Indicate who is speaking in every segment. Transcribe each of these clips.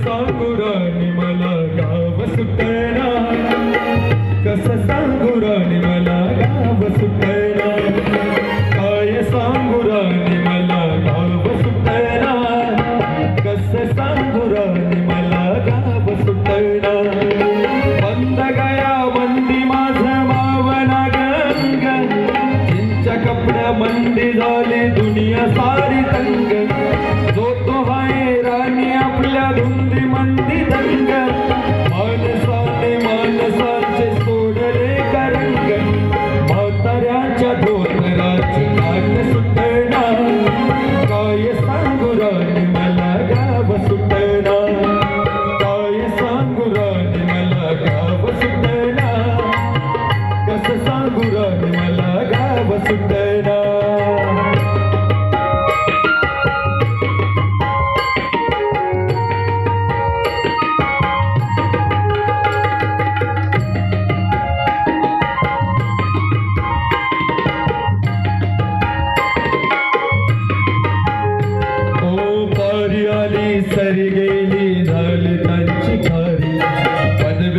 Speaker 1: सांगुराने मला गाव सुटना कस सांगुराने मला गाव सुटना काय सांगुराने मला गाव सुटना कस सांगुराने मला गाव सुटना बंद गया मंदी माझा मावना कपड्या मंदी झाली दुनिया सा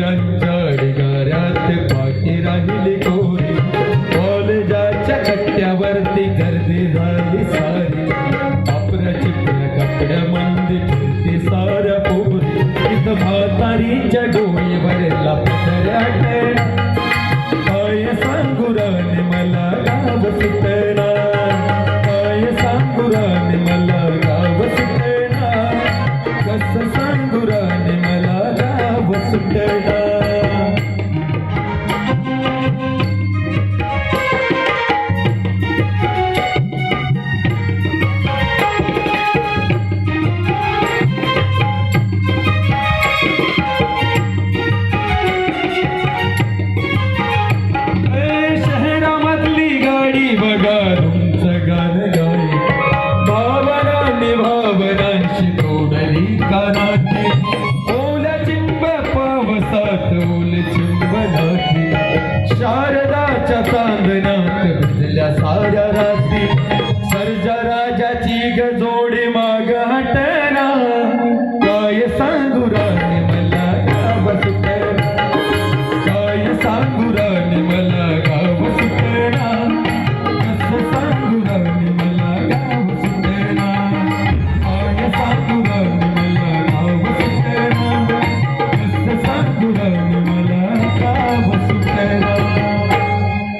Speaker 1: पोरांच्या ढिगाऱ्यात बाकी राहिली कोरी कॉलेजाच्या कट्ट्यावरती गर्दी झाली sun